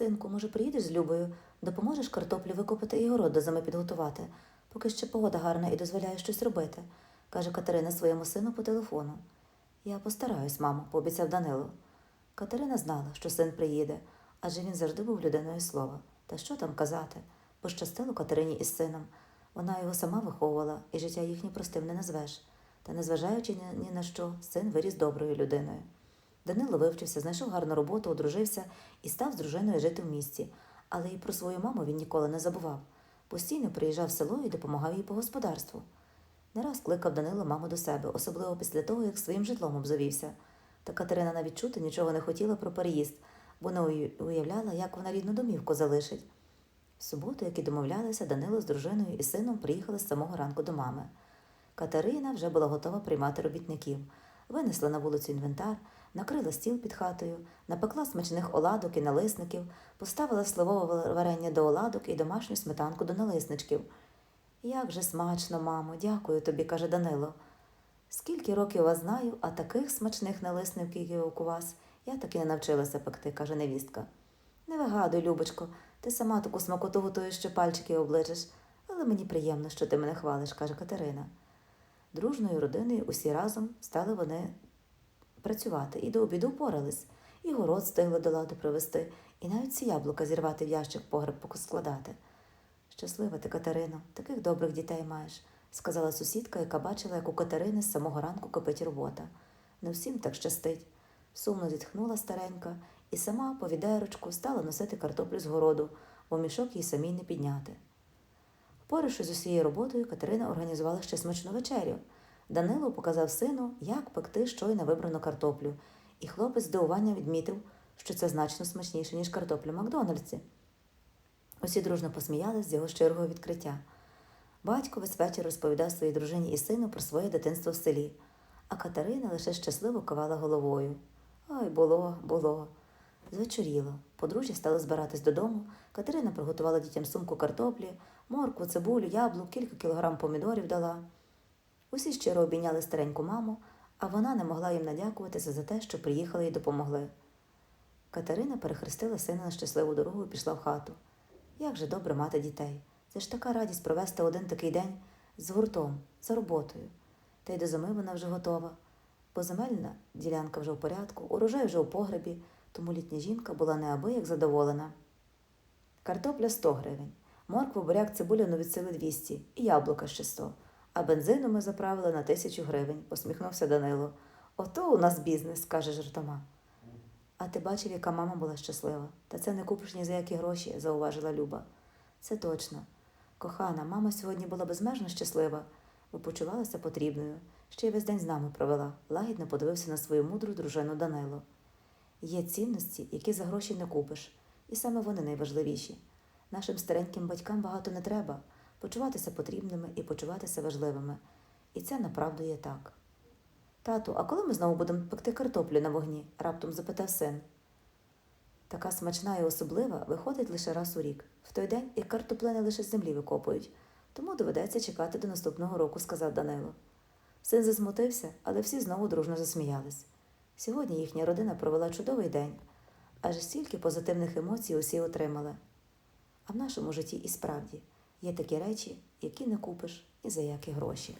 Синку, може, приїдеш з Любою, допоможеш картоплю викопати і город до зими підготувати, поки ще погода гарна і дозволяє щось робити, каже Катерина своєму сину по телефону. Я постараюсь, мамо, пообіцяв Данило. Катерина знала, що син приїде, адже він завжди був людиною слова. Та що там казати? Пощастило Катерині із сином. Вона його сама виховувала, і життя їхнє простим не назвеш. Та, незважаючи ні, на що, син виріс доброю людиною. Данило вивчився, знайшов гарну роботу, одружився і став з дружиною жити в місті. Але і про свою маму він ніколи не забував. Постійно приїжджав в село і допомагав їй по господарству. Не раз кликав Данило маму до себе, особливо після того, як своїм житлом обзавівся. Та Катерина навіть чути нічого не хотіла про переїзд, бо не уявляла, як вона рідну домівку залишить. В суботу, як і домовлялися, Данило з дружиною і сином приїхали з самого ранку до мами. Катерина вже була готова приймати робітників. Винесла на вулицю інвентар, накрила стіл під хатою, напекла смачних оладок і налисників, поставила сливове варення до оладок і домашню сметанку до налисничків. Як же смачно, мамо, дякую тобі, каже Данило. Скільки років вас знаю, а таких смачних налисників, як у вас, я таки не навчилася пекти, каже невістка. Не вигадуй, Любочко, ти сама таку смакоту готуєш, що пальчики оближеш, але мені приємно, що ти мене хвалиш, каже Катерина. Дружною родиною усі разом стали вони працювати і до обіду впорались, і город встигли до ладу привезти, і навіть ці яблука зірвати в ящик погреб складати. Щаслива ти, Катерино, таких добрих дітей маєш, сказала сусідка, яка бачила, як у Катерини з самого ранку кипить робота. Не всім так щастить. Сумно зітхнула старенька і сама по відерочку стала носити картоплю з городу, бо мішок їй самій не підняти. Впоравшись з усією роботою, Катерина організувала ще смачну вечерю. Данило показав сину, як пекти щойно вибрану картоплю, і хлопець з здивуванням відмітив, що це значно смачніше, ніж картопля Макдональдсі. Усі дружно посміялись з його щирого відкриття. Батько весь вечір розповідав своїй дружині і сину про своє дитинство в селі, а Катерина лише щасливо кивала головою. Ой, було, було. Звечоріло. Подружжя стало збиратись додому. Катерина приготувала дітям сумку картоплі, моркву, цибулю, яблук, кілька кілограм помідорів дала. Усі щиро обійняли стареньку маму, а вона не могла їм надякуватися за те, що приїхали і допомогли. Катерина перехрестила сина на щасливу дорогу і пішла в хату. Як же добре мати дітей. Це ж така радість провести один такий день з гуртом, за роботою. Та й до зими вона вже готова, бо земельна ділянка вже в порядку, урожай вже у погребі, тому літня жінка була неабияк задоволена. Картопля 100 гривень, моркву, буряк, цибуля ну від сили 200 і яблука ще 100. А бензину ми заправили на тисячу гривень, посміхнувся Данило. Ото у нас бізнес, каже жартома. А ти бачив, яка мама була щаслива. Та це не купиш ні за які гроші, зауважила Люба. Це точно. Кохана, мама сьогодні була безмежно щаслива, бо почувалася потрібною. Ще й весь день з нами провела, лагідно подивився на свою мудру дружину Данило. Є цінності, які за гроші не купиш, і саме вони найважливіші. Нашим стареньким батькам багато не треба почуватися потрібними і почуватися важливими. І це направду є так. Тату, а коли ми знову будемо пекти картоплю на вогні? раптом запитав син. Така смачна і особлива виходить лише раз у рік, в той день, як картоплини лише з землі викопують, тому доведеться чекати до наступного року, сказав Данило. Син засмутився, але всі знову дружно засміялись. Сьогодні їхня родина провела чудовий день, аж стільки позитивних емоцій усі отримали. А в нашому житті і справді є такі речі, які не купиш і за які гроші.